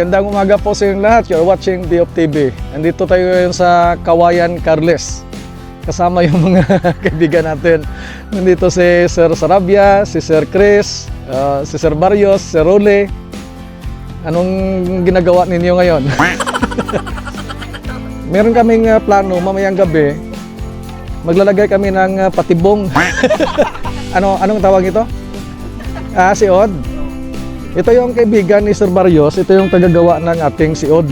Magandang umaga po sa inyong lahat. You're watching Diop TV. Nandito tayo ngayon sa Kawayan, Carles. Kasama yung mga kaibigan natin. Nandito si Sir Sarabia, si Sir Chris, uh, si Sir Barrios, si Sir Role. Anong ginagawa ninyo ngayon? Meron kaming uh, plano mamayang gabi. Maglalagay kami ng uh, patibong. ano anong tawag ito? Ah, si Od. Ito yung kaibigan ni Sir Barrios, ito yung tagagawa ng ating si Od.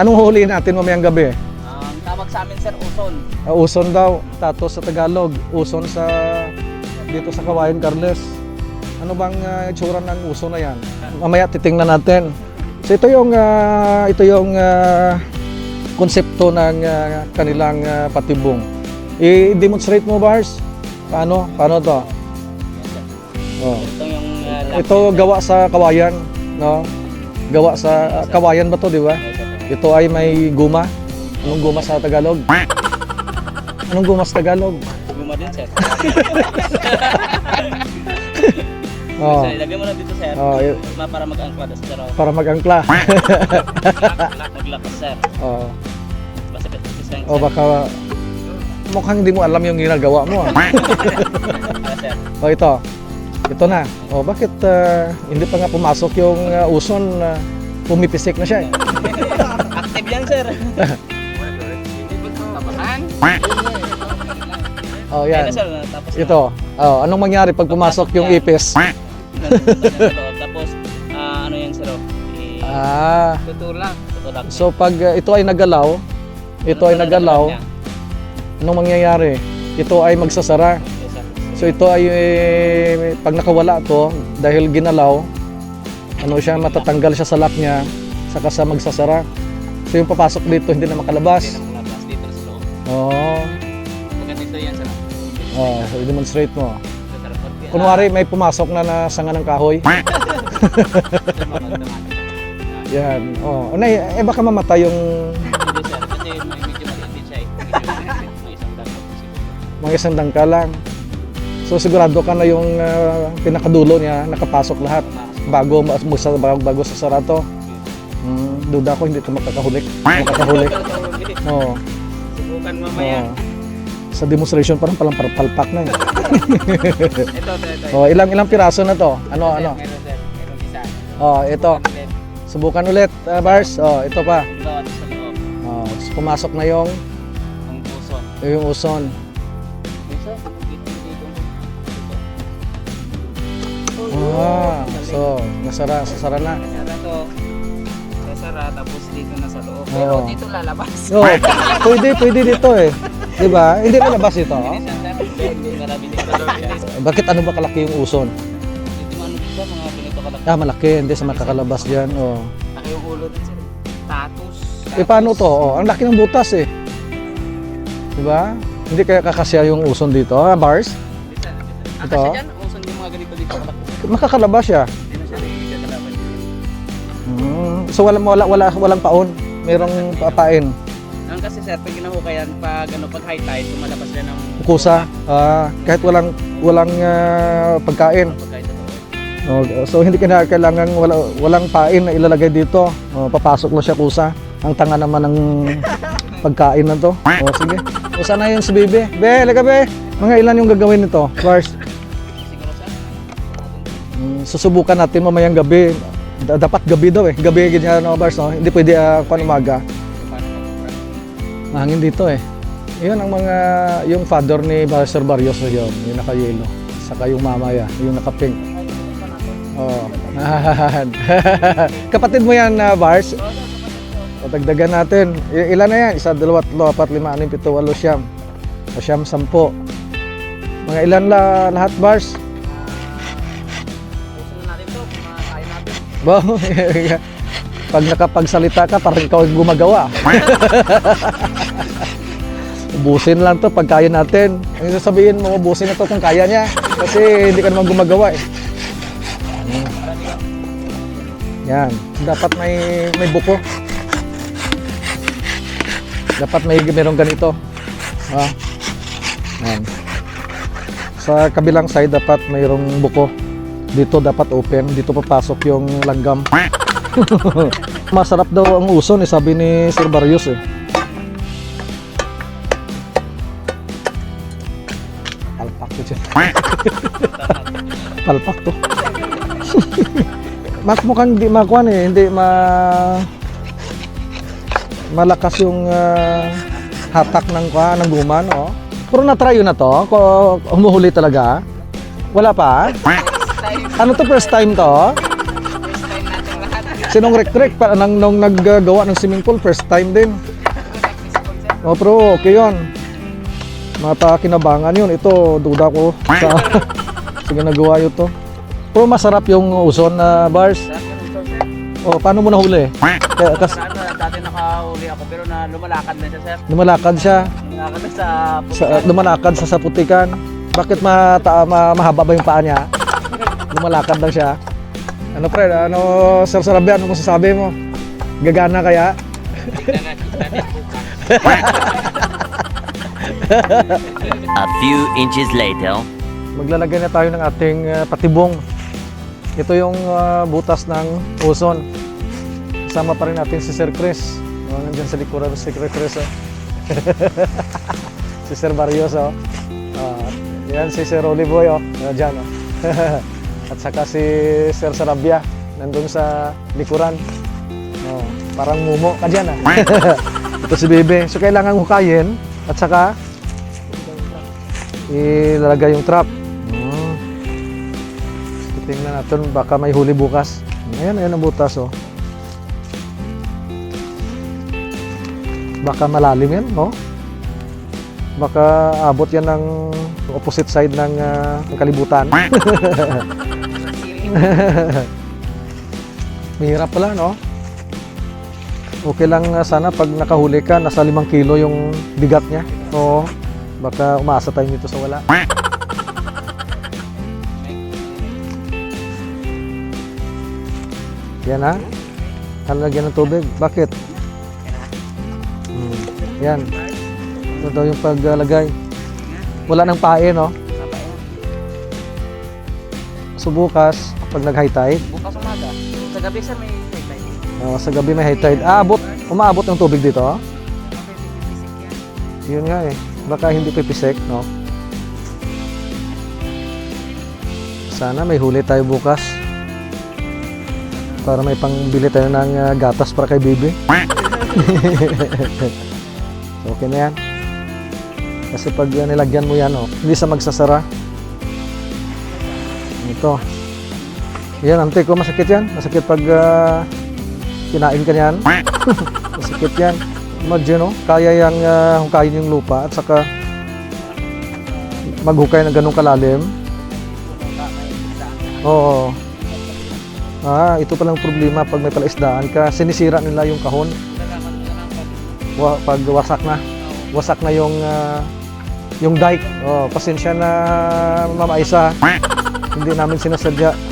Anong huhulihin natin mamayang gabi? Ang tawag sa amin sir, uson. Uh, uson daw, tatos sa Tagalog, uson sa dito sa Kawayan Carles. Ano bang uh, itsura ng uson na yan? Mamaya titingnan natin. So ito yung ah, ito yung ah, konsepto ng ah, kanilang ah, patibong. I-demonstrate mo bars? Paano? Paano to? Oh. Ito uh, gawa sa kawayan, no? Gawa sa ah, kawayan ba to, di ba? Ito ay may guma. Anong guma sa Tagalog? Anong guma sa Tagalog? Guma din sir. Oh, Sir, ilagay mo na dito sir. Oh, y- Ma- para mag-angkla das sir. oh. para mag-angkla. Maglapas sir. oh, Basta pisang oh, baka mukhang hindi mo alam yung ginagawa mo. Ah. sir. Oh, ito. Ito na. Oh, bakit ah, hindi pa nga pumasok yung ah, uson na pumipisik na siya? eh? Active yan sir. Tapasan. Oh, Yan. yan. sir, tapos Ito. Oh, anong mangyari pag pumasok yung ipis? Tapos ah, ano yan sir? oh? I- Ah, Tutulak. Tutulak. so pag ah, ito ay nagalaw, ito ay nagalaw, anong mangyayari? Ito ay magsasara. So ito ay eh, pag nakawala to dahil ginalaw, ano siya matatanggal siya sa lock niya saka sa magsasara. So yung papasok dito hindi na Hindi makalabas. na makalabas dito sa loob. Oh, Pag yan sir. oh, so demonstrate mo. Kunwari may pumasok na na sanga ng kahoy. Ah. Yan. Oh, Nay, eh baka mamatay yung Hindi eh. Mga isang dangka lang. So sigurado ka na yung ah, pinakadulo niya nakapasok lahat bago mas sa bago, bago sa sarato. Hmm, duda ko hindi ito makakahuli. Makakahuli. Oo. Subukan mamaya. Oo. Sa demonstration parang palang palpak na. eh. Ito, ito, ito. Oh, ilang ilang piraso na to? Ano ano? Oh, ito. Subukan ulit, ah, Bars. Oh, ito pa. Oh, so pumasok na yung Ang puson. yung uson. Ah, so nasara, sasara na. Sara to. Sasara, tapos dito na sa loob. Pero dito lalabas. Oh, pwede, pwede dito eh. 'Di ba? Hindi lalabas ito. Hindi sir, hindi marami dito. Bakit ano ba kalaki yung uson? Dito man dito, mga ganito kalaki. Ah, malaki, hindi sa makakalabas diyan. Oh. Laki yung ulo din sir. Tatus. Eh paano to? Oh, ang laki ng butas eh. 'Di ba? Hindi kaya kakasya yung uson dito, ah, bars? Sir. Ito? Ito? Kasi dyan, uson yung mga ganito dito kalaki. Makakalabas siya. Hindi na siya nagkakalaban. Mm. So wala wala wala walang paon. Merong papain. Ang kasi sir, pag ginahukayan, pag ano, pag high tide, lumalabas siya ng Kusa. Ah, kahit walang walang ah, pagkain. Pagkain. Oh, so hindi kaya kailangan wala, walang pain na ilalagay dito. Oh, papasok lang siya kusa. Ang tanga naman ng pagkain na to. Oh, sige. O sana yun si Bebe. Be, halika be. Mga ilan yung gagawin nito? First, susubukan natin mamayang gabi. Da- dapat gabi daw eh. Gabi ganyan no, bars, no? Hindi pwede uh, kung umaga. paano mag Mahangin dito eh. Yun ang mga, yung father ni Sir Barrios yun, yung naka-yellow. Saka yung mama ya, yung naka-pink. Oh. Kapatid mo yan, uh, Bars? Patagdagan natin. Ilan na yan? Isa, dalawa, tatlo, apat, lima, anim, pito, walo, siyam. O siyam, sampo. Mga ilan la, lahat, Bars? Ba, pag nakapagsalita ka, parang ikaw ang gumagawa. ubusin lang to pag kaya natin. Ang sasabihin mo, ubusin na to kung kaya niya. Kasi hindi ka naman gumagawa eh. Yan. Dapat may may buko. Dapat may merong ganito. Ha? Yan. Sa kabilang side dapat mayroong buko. Dito dapat open. Dito papasok yung langgam. Masarap daw ang uson eh, sabi ni Sir Barrios eh. Palpak to. Palpak to. Mak mukhang hindi makuan eh, hindi ma malakas yung ah, hatak ng kwa ng guman, oh. Pero na-try yun na to, ko humuhuli talaga. Wala pa? Ano to first time to? Sinong rek-rek pa nang nung naggagawa ng swimming pool first time din. Oh, pero okay 'yon. Mata kinabangan 'yun. Ito duda ko sa sa ginagawa yun to. Pero masarap yung uson na bars. Oh, paano mo nahuli? Kaya kas dati nakahuli ako pero na lumalakad na siya sir. lumalakad siya Lumalakad sa sa lumalakad sa saputikan. Bakit mata, ma, mahaba ba yung paa niya? Lumalakad lang siya. Ano pre, ano Sir Sarabia, ano masasabi mo? Gagana kaya? A few inches later. Maglalagay na tayo ng ating uh, patibong. Ito yung uh, butas ng uson. Kasama pa rin natin si Sir Chris. Oh, nandyan sa likuran si Sir Chris. Oh. si Sir Barrios. Oh. Ah, yan si Sir Olivoy. Oh. Yan dyan. Oh. At saka si Sir Sarabia. Nandun sa likuran. Oh, parang mumo ka dyan. Ah. Ito si Bebe. So kailangan hukayin. At saka ilalagay yung trap. Hmm. Tingnan natin, baka may huli bukas. Ayan, ayan ang butas, oh. Baka malalim yan, no? Baka abot yan ng opposite side ng, ng kalibutan. Mahirap pala, no? Okay lang sana pag nakahuli ka, nasa limang kilo yung bigat niya. Oo. Baka umaasa tayo dito sa wala. Yan ha. Halagyan ng tubig. Bakit? Hmm. Yan. Ito daw yung paglalagay. Wala nang pae, no? So bukas, pag nag-high tide, Bukas umaga. Sa gabi sir may may time. uh, sa gabi may high tide, aabot, umaabot ng tubig dito. oh. Yun nga eh. Baka hindi pipisek, no? Sana may huli tayo bukas. Para may pangbili tayo ng ah, gatas para kay Bibi. okay na yan. Kasi pag ah, nilagyan mo yan, oh, hindi sa magsasara. Ito. Yan, ante ko, masakit yan. Masakit pag ah, kinain ka niyan. masakit yan. Imagine, no? kaya yang uh, hukayin yung lupa at saka maghukay ng ganong kalalim. Oo. Ah, ito palang problema pag may palaisdaan ka, sinisira nila yung kahon. Wa, pag wasak na. Wasak na yung ah, yung dike. Oh, pasensya na Mama Isa. Hindi namin sinasadya.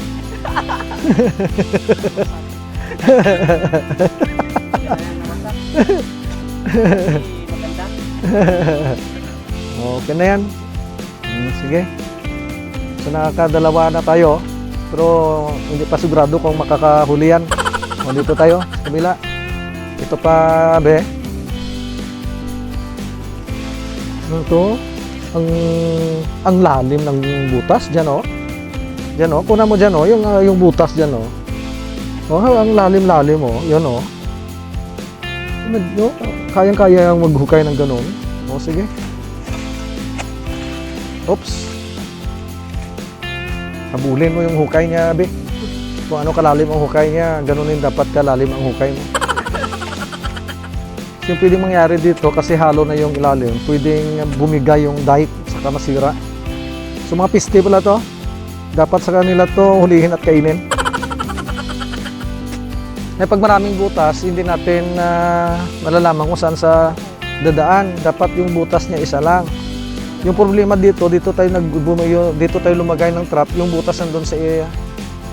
okay na yan. Hmm, sige. So nakakadalawa na tayo. Pero hindi pa sigurado kung makakahuli yan. O dito tayo, sa kabila. Ito pa, be. Ano to? Ang, ang lalim ng butas dyan, oh. Dyan, oh. Kuna mo dyan, oh. Yung, ah, yung butas dyan, oh. Oh, ang lalim-lalim, oh. Yan, oh. Medyo, kayang-kaya yung maghukay ng ganun. O, sige. Oops. Habulin mo yung hukay niya, be. Kung ano kalalim ang hukay niya, ganun din dapat kalalim ang hukay mo. Yung pwedeng mangyari dito, kasi halo na yung ilalim, pwedeng bumigay yung dike, saka masira. So mga piste pala to, dapat sa kanila to hulihin at kainin. Eh, pag maraming butas, hindi natin na malalaman kung saan sa dadaan. Dapat yung butas niya isa lang. Yung problema dito, dito tayo nag dito tayo lumagay ng trap, yung butas nandun sa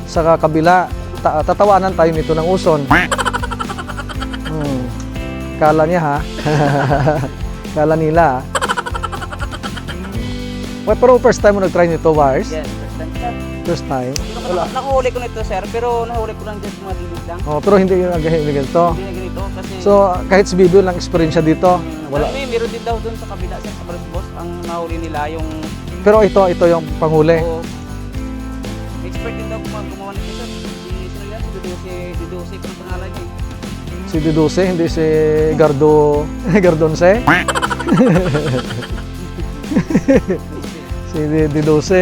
sa kabila. Ta- tatawanan tayo nito ng uson. Hmm. Kala niya ha. Kala nila. Well, pero first time mo nag-try nito, Wires? Yes, first time. Wala. Nakahuli ko nito sir, pero nahuli ko lang sa mga gilid lang. Oh, pero hindi yung naghahilig ganito. Hindi na ganito kasi... So, kahit si Bibi lang experience siya dito. wala. Wala. May meron din daw doon sa kabila sir, sa Balusbos. Ang nahuli nila yung... Pero ito, ito yung panghuli. Oo. expert din daw gumawa, gumawa nito sir. Si, sino yan? Si Dudose kung pangalan niya eh. Si Diduse, hindi si Gardo... Gardonse. si Di- Diduse.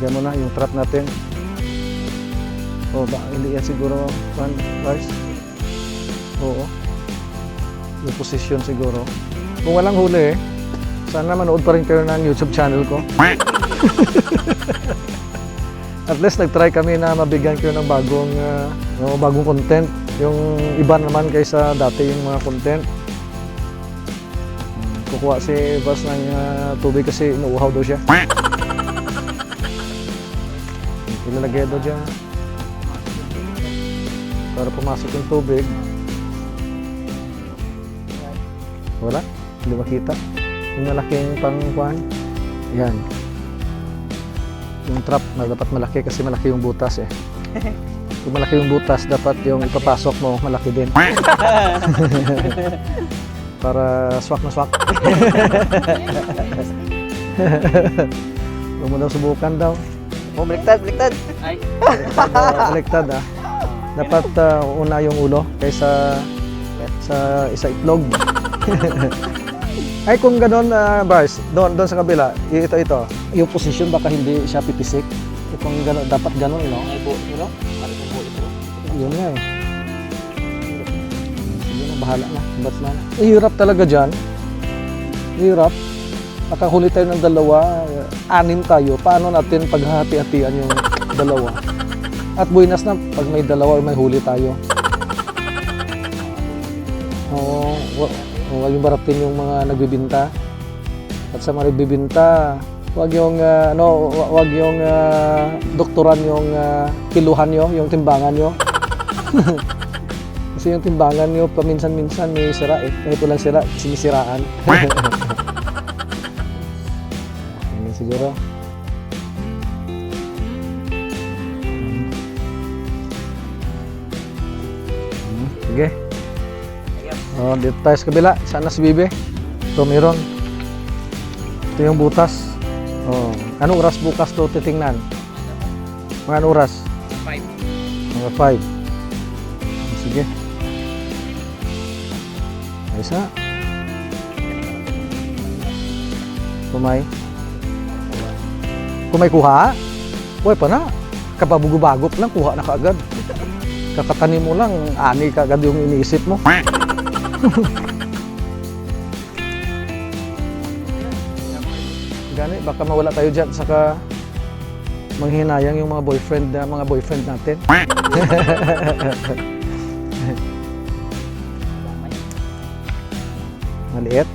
Lagyan mo na yung trap natin. Oh, ba, hindi yan siguro, Juan, Lars? Oo. Yung position siguro. Kung walang huli eh, sana manood pa rin kayo ng YouTube channel ko. At least nag-try kami na mabigyan kayo ng bagong, no, bagong content. Yung iba naman kaysa dati yung mga content. Kukuha si Bas ng ah, tubig kasi inuuhaw daw siya. Ilalagay daw dyan. Para pumasok yung tubig. Wala. Hindi makita. Yung malaking pangkuhan. Yan. Yung trap na dapat malaki kasi malaki yung butas eh. Kung malaki yung butas, dapat yung ipapasok mo malaki din. Para swak na swak. Huwag mo daw subukan daw. Oh, baliktad, baliktad. Ay, Baliktad, ah, baliktad ah. Dapat ah, una yung ulo kaysa sa isa itlog. Ay kung gano'n, uh, Bars, doon, doon sa kabila, ito, ito, yung position baka hindi siya pipisik. Eh, Kung gano'n, dapat ay po, you know? Ano po po ito? Yun nga eh. Sige na, bahala na. Ba't na? Eh, hirap talaga dyan. Hirap. Nakahuli tayo ng dalawa, anim tayo. Paano natin paghahati-hatian yung dalawa? At buinas na, pag may dalawa, may huli tayo. Oo, wa- huwag yung baratin yung mga nagbibinta. At sa mga nagbibinta, wag yung ah, ano, wa- wag yung ah, doktoran yung ah, kiluhan nyo, yung timbangan nyo. Kasi yung timbangan nyo paminsan-minsan may sira eh. Kahit walang sira, sinisiraan. Ano siguro? Sige. Oh, dito tayo sa kabila. Sana si Bibi. Ito meron. Ito yung butas. Oh, anong oras bukas to titingnan? Mga anong oras? Five. Mga 5. Sige. Ayos na. Kumay. Kumay kuha? Uy, pa na. Kapabugo-bagop lang, kuha na kaagad. Kakatanim mo lang, ani kaagad yung iniisip mo. Gani, baka mawala tayo dyan, saka manghinayang yung mga boyfriend na mga boyfriend natin. Maliit.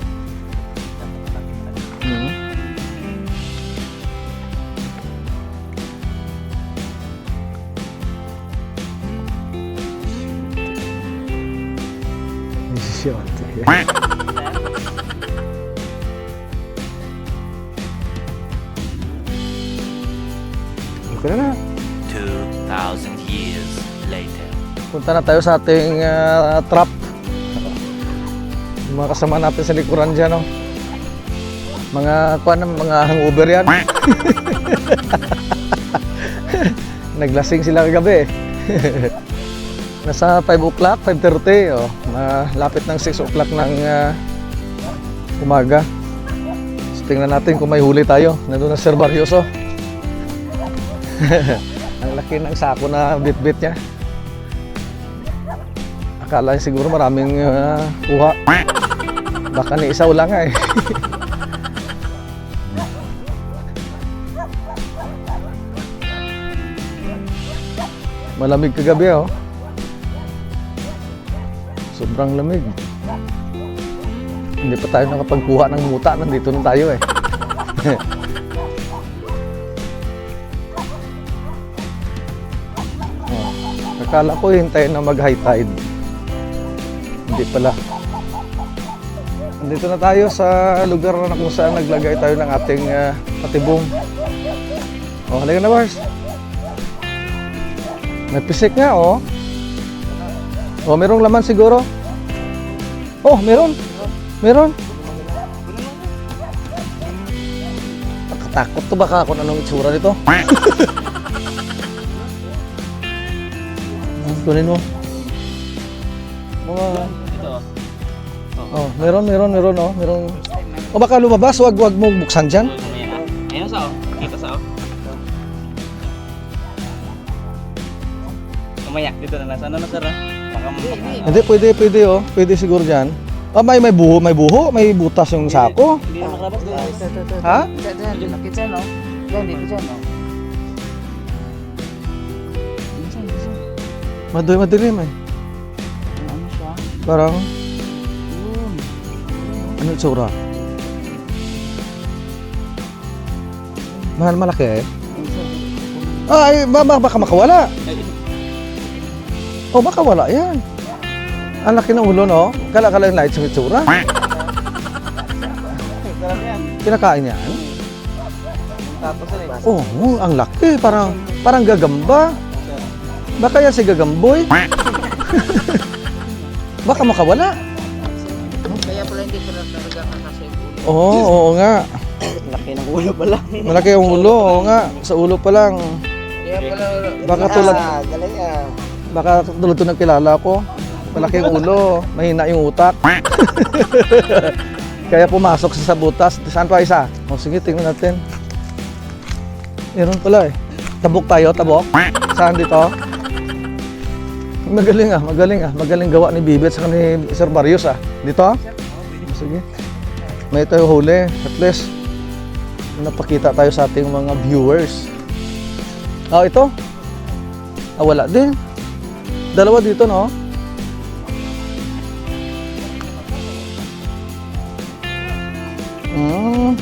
Na tayo sa ating ah, trap. Mga kasama natin sa likuran dyan, no? Mga, kuan, mga hangover yan. Naglasing sila kagabi. Nasa 5 o'clock, 5.30, oh. Malapit ng 6 o'clock ng ah, umaga. So, tingnan natin kung may huli tayo. Nandun na Sir Barrioso. Ang laki ng sako na bit-bit niya. Akala niya siguro maraming ah, kuha. Baka ni isa wala eh. Malamig kagabi oh. Sobrang lamig. Hindi pa tayo nakapagkuha ng muta. Nandito na tayo eh. oh. Akala ko hintayin na mag high tide. Hindi pala. Dito na tayo sa lugar na kung saan naglagay tayo ng ating ah, patibong. Oh, halika na, Bars. May pisik nga, oh. Oh, merong laman siguro. Oh, meron. Meron. Nakatakot to baka kung anong itsura nito. Kunin mo. Meron, meron, meron, oh. Meron. O baka lumabas, wag wag mo buksan dyan. Ayun sa oh. Kita sa oh. Mamaya, dito na lang. Sana na sir ah. Baka mamaya. Hindi, pwede, pwede, oh. Pwede siguro dyan. Ah, may, may buho, may buho, may butas yung sako. Hindi na makalabas guys. Ha? Diyan, diyan, nakita no? Diyan, dito dyan no? Diyan, diyan. Madoy, madilim eh. Ano siya? Parang. Ano itsura? Mahal malaki eh. Ay, ba, ba- baka makawala. Oh, baka wala yan. Ang laki ng ulo, no? Kala-kala yung light sa itsura. Kinakain yan. Tapos. Oh, oh, ang laki. Parang, parang gagamba. Baka yan si gagamboy. baka makawala. Hindi pala talaga yung ulo. Oo, oo nga. Laki ng ulo pala. Malaki yung ulo, oo nga. Sa ulo pa lang. Kaya pala... Baka tulad, galing ah. baka tulad to ng kilala ko. Malaki yung ulo, mahina yung utak. Kaya pumasok sa sabutas. Saan pa isa? O sige, tingnan natin. Meron pala eh. Tabok tayo, tabok. Saan dito? Magaling ah, magaling ah. Magaling gawa ni Bibet sa ni Sir Barrios ah. Dito? Sige. May tayo huli. At least, napakita tayo sa ating mga viewers. Ah, ito. Ah, wala din. Dalawa dito, no? Hmm.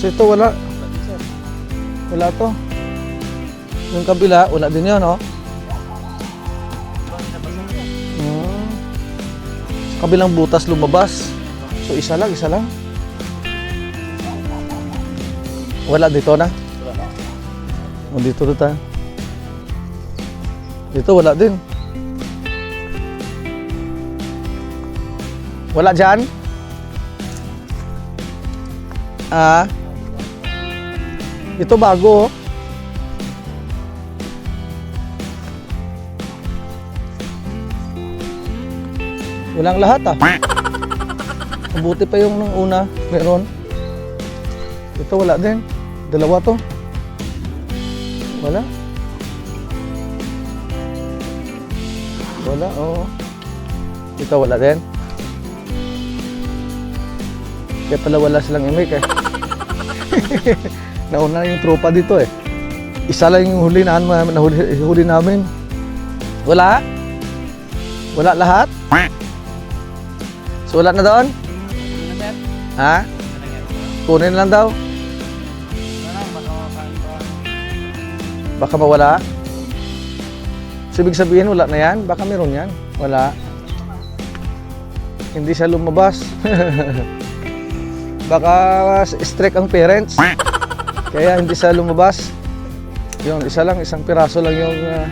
So ito wala. Wala to. Yung kabila, wala din yan, no? Sa kabilang butas lumabas. So isa lang, isa lang. Wala dito na. O dito na tayo. Dito wala din. Wala dyan? Ah. Ito bago oh. Walang lahat ah. Mabuti pa yung nung una. Meron. Ito wala din. Dalawa to. Wala. Wala, oo. Ito wala din. Kaya pala wala silang imik eh. Nauna yung tropa dito eh. Isa lang yung huli na nahuli huli namin. Wala? Wala lahat? So wala na doon? Ha? Kunin lang daw. Baka mawala. So, sabihin, wala na yan? Baka meron yan. Wala. Hindi siya lumabas. Baka strict ang parents. Kaya hindi siya lumabas. Yun, isa lang, isang piraso lang yung uh,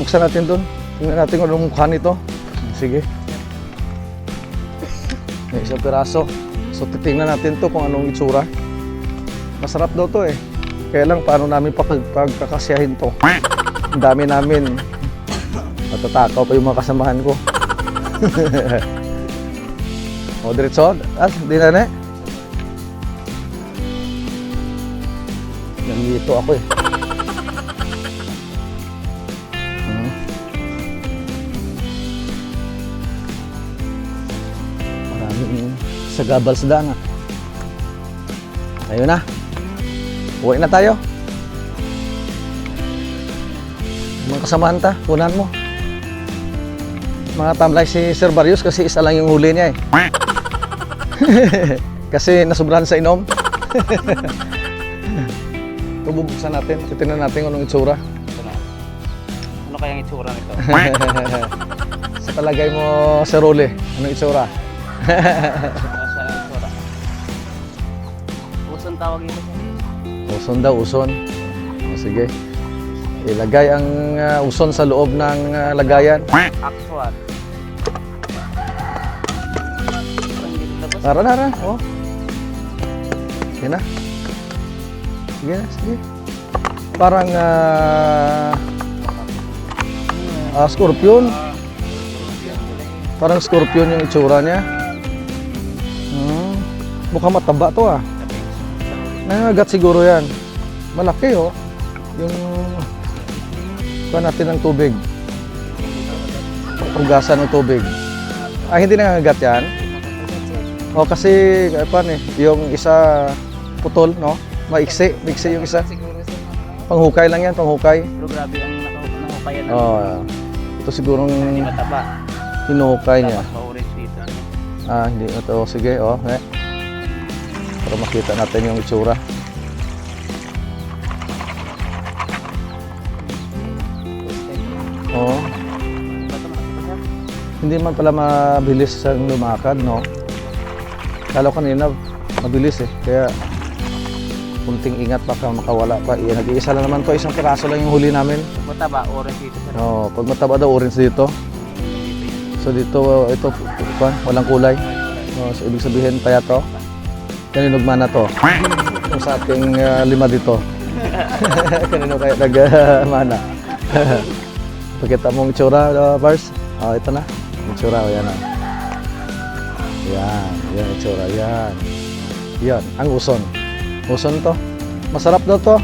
buksan natin doon. Tingnan natin kung anong mukha nito. Sige. May isang piraso. So, titingnan natin to kung anong itsura. Masarap daw to eh. Kaya lang, paano namin pag pagkakasyahin to? Ang dami namin. Matatakaw pa yung mga kasamahan ko. o, diretso? Ah, di na na. Nandito ako eh. Sa daan ah. Ayun na. Uwi na tayo. Mga kasamahan ta, kunan mo. Mga tamlay si Sir Barrios kasi isa lang yung huli niya eh. kasi nasubrahan sa inom. Ito bubuksan natin, titignan natin kung anong itsura. Ano kayang itsura nito? sa palagay mo, Sir Role, anong itsura? Mas tawag yun siya. Uson daw, uson. O, sige. Ilagay ang ah, uson sa loob ng ah, lagayan. Actual. Hindi ko tapos. Tara tara. Oh. Sige na. Sige na, sige. Parang ah ah, scorpion. Parang scorpion yung itsura niya. Hmm. Mukhang mataba to ah. Nangagat siguro yan. Malaki oh. Yung kuha natin ng tubig. Pugasan ng tubig. Ah, hindi nangagat yan? O kasi, ano pa eh, yung isa putol, no? Maiksi, maiksi yung isa. Panghukay lang yan, panghukay. Pero grabe ang naka- nakapayan ng Oh, ito sigurong hindi mataba. hinuhukay niya. Ah, hindi ito. Sige, oh, eh. Para makita natin yung itsura. Oh, siya. hindi man pala mabilis siyang lumakad, no? Kala ko kanina, mabilis eh. Kaya, kunting ingat baka makawala pa. Iyan, nag-iisa lang naman to. Isang piraso lang yung huli namin. Pag mataba, orange dito siya. Oh, pag mataba daw orange dito. So dito ito walang kulay. Oh, so ibig sabihin pa to. Kaninog mana to. Yung sa ating ah, lima dito. Kanino kaya nag ah, mana? Pakita mong itsura, uh, Bars. Oh, ito na. Itsura, oh, yan na. Yan, yan itsura, yan. Yan, ang uson. Uson to. Masarap daw to.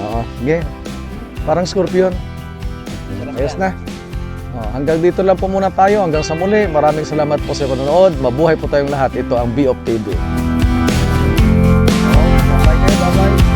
Oo, sige. Parang scorpion. Ayos na. Oh, hanggang dito lang po muna tayo. Hanggang sa muli. Maraming salamat po sa panonood. Mabuhay po tayong lahat. Ito ang B of TV. Oh, bye kayo. Bye-bye.